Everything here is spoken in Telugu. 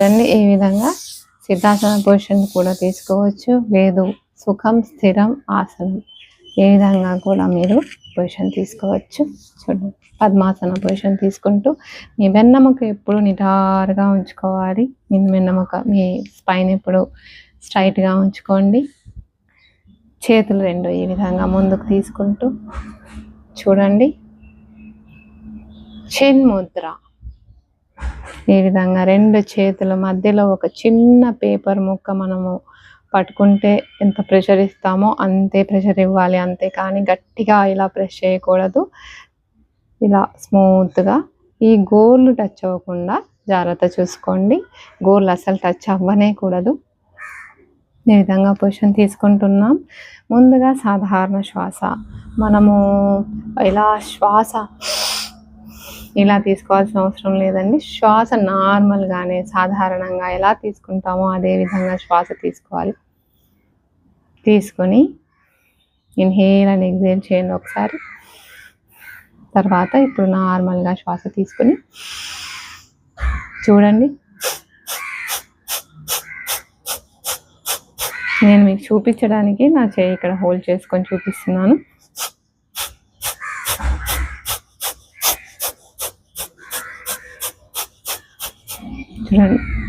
చూడండి ఈ విధంగా సిద్ధాసన పొజిషన్ కూడా తీసుకోవచ్చు. లేదు సుఖం స్థిరం ఆసనం. ఏ విధంగా కూడా మీరు పొజిషన్ తీసుకోవచ్చు. చూడండి పద్మాసన పొజిషన్ తీసుకుంటూ మీ వెన్నెముక ఎప్పుడు నిటారుగా ఉంచుకోవాలి. మీ వెన్నెముక మీ స్పైన్ ఎప్పుడు స్ట్రైట్గా ఉంచుకోండి. చేతులు రెండు ఈ విధంగా ముందుకు తీసుకుంటూ చూడండి. చిన్ ముద్ర ఈ విధంగా రెండు చేతుల మధ్యలో ఒక చిన్న పేపర్ ముక్క మనము పట్టుకుంటే ఎంత ప్రెషర్ ఇస్తామో అంతే ప్రెషర్ ఇవ్వాలి అంతే. కానీ గట్టిగా ఇలా ప్రెస్ చేయకూడదు. ఇలా స్మూత్గా. ఈ గోర్లు టచ్ అవ్వకుండా జాగ్రత్త చూసుకోండి. గోర్లు అసలు టచ్ అవ్వనే కూడదు ఈ విధంగా పొజిషన్ తీసుకుంటున్నాం. ముందుగా సాధారణ శ్వాస. మనము ఇలా శ్వాస ఇలా తీసుకోవాల్సిన అవసరం లేదండి. శ్వాస నార్మల్గానే సాధారణంగా ఎలా తీసుకుంటామో అదే విధంగా శ్వాస తీసుకోవాలి. తీసుకొని ఇన్హేల్ అని ఎగ్జేల్ చేయండి ఒకసారి. తర్వాత ఇప్పుడు నార్మల్గా శ్వాస తీసుకొని చూడండి. నేను మీకు చూపించడానికి నా చేయి ఇక్కడ హోల్డ్ చేసుకొని చూపిస్తున్నాను. 嗯。